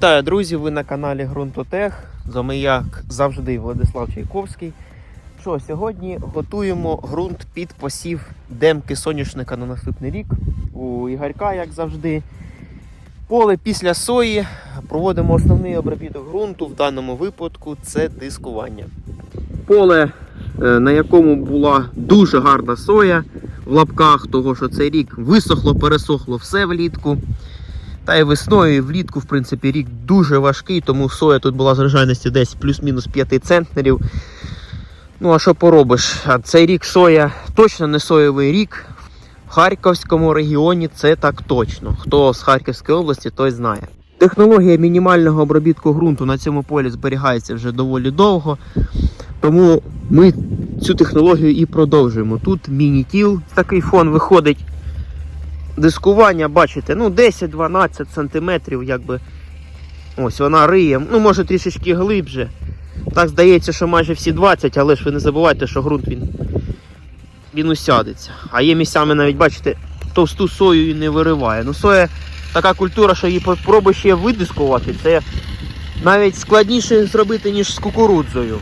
Вітаю, друзі! Ви на каналі Грунтотех. З вами як завжди Владислав Чайковський. Що, сьогодні готуємо ґрунт під посів демки соняшника на наступний рік. У Ігорька, як завжди. Поле після сої проводимо основний обробіток ґрунту. В даному випадку це дискування. Поле, е, на якому була дуже гарна соя в лапках, того що цей рік висохло, пересохло все влітку. Та й весною, і влітку, в принципі, рік дуже важкий, тому соя тут була з врожайністю десь плюс-мінус 5 центнерів. Ну, а що поробиш? Цей рік соя точно не соєвий рік. В Харківському регіоні це так точно. Хто з Харківської області, той знає. Технологія мінімального обробітку ґрунту на цьому полі зберігається вже доволі довго. Тому ми цю технологію і продовжуємо. Тут міні-тіл, такий фон виходить дискування, бачите, ну 10-12 сантиметрів, якби. Ось вона риє, ну може трішечки глибше. Так здається, що майже всі 20, але ж ви не забувайте, що ґрунт він, він усядеться. А є місцями навіть, бачите, товсту сою і не вириває. Ну, соя така культура, що її попробуй ще видискувати, це навіть складніше зробити, ніж з кукурудзою.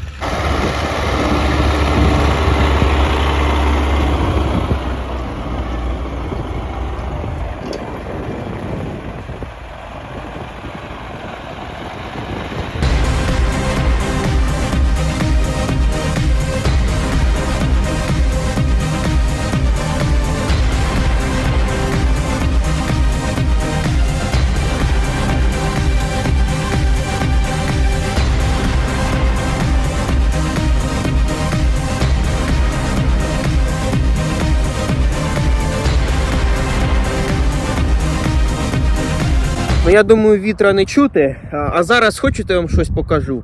Ну, я думаю, вітра не чути. А- зараз хочете я вам щось покажу.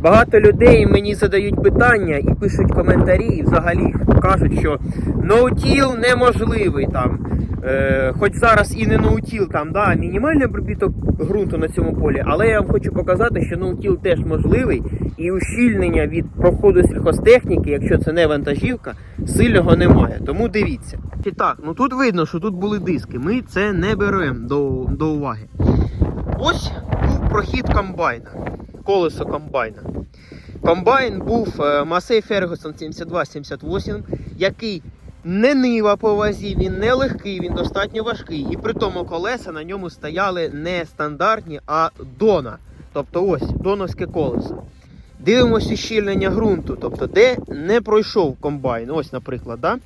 Багато людей мені задають питання і пишуть коментарі, і взагалі кажуть, що ноутіл неможливий там. Е, хоч зараз і не ноутіл, там, да, мінімальний обробіток ґрунту на цьому полі, але я вам хочу показати, що ноутіл теж можливий, і ущільнення від проходу сільхозтехніки, якщо це не вантажівка, сильного немає. Тому дивіться. І так, ну тут видно, що тут були диски. Ми це не беремо до, до уваги. Ось був прохід комбайна, колесо комбайна. Комбайн був е, Massey Ferguson 72-78, який не нива по вазі, він не легкий, він достатньо важкий. І при тому колеса на ньому стояли не стандартні, а дона. Тобто ось доновське колесо. Дивимося щільнення ґрунту, тобто де не пройшов комбайн. Ось, наприклад, да?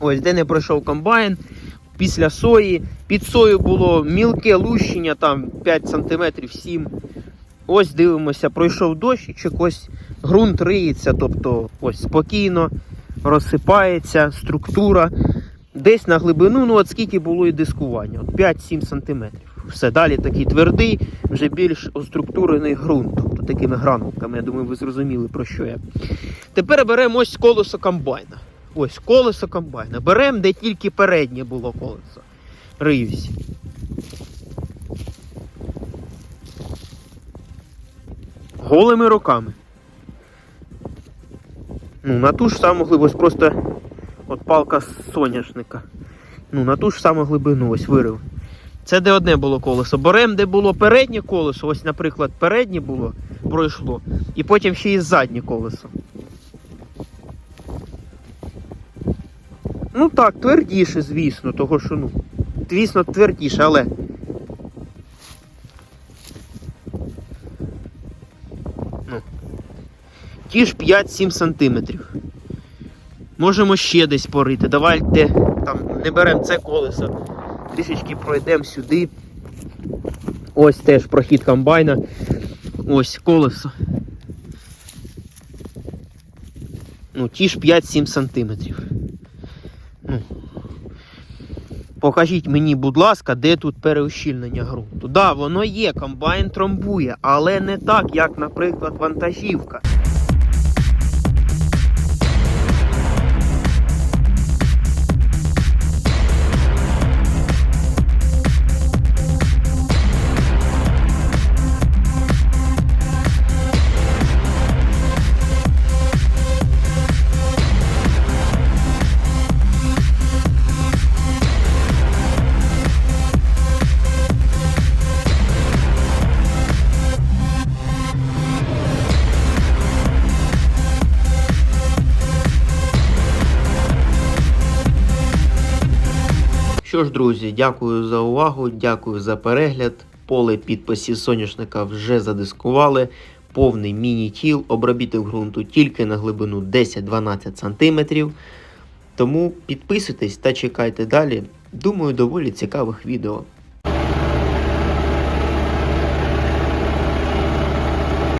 Ось де не пройшов комбайн. Після сої. Під сою було мілке лущення, там 5 см 7 Ось дивимося, пройшов дощ, ось ґрунт риється, тобто ось спокійно розсипається структура. Десь на глибину, ну от скільки було і дискування, 5-7 см. Все, далі такий твердий, вже більш оструктурений ґрунт, тобто такими гранулками. Я думаю, ви зрозуміли про що я. Тепер беремо ось колесо комбайна. Ось колесо комбайна. Беремо, де тільки переднє було колесо. Риюсь. Голими руками. Ну, на ту ж саму глибину, ось просто от палка з соняшника. Ну, на ту ж саму глибину ось вирив. Це де одне було колесо. Беремо, де було переднє колесо, ось, наприклад, переднє було, пройшло, і потім ще і заднє колесо. Ну так, твердіше, звісно, того що, ну, звісно, твердіше, але. Ну. Ті ж 5-7 сантиметрів. Можемо ще десь порити. Давайте там не беремо це колесо. Трішечки пройдемо сюди. Ось теж прохід комбайна. Ось колесо. Ну, ті ж 5-7 сантиметрів. Ну. Покажіть мені, будь ласка, де тут переущільнення ґрунту. Да, воно є, комбайн тромбує, але не так, як, наприклад, вантажівка. Що ж, друзі, дякую за увагу, дякую за перегляд. Поле підписів соняшника вже задискували. Повний міні-тіл, обробіток ґрунту тільки на глибину 10-12 см. Тому підписуйтесь та чекайте далі. Думаю, доволі цікавих відео.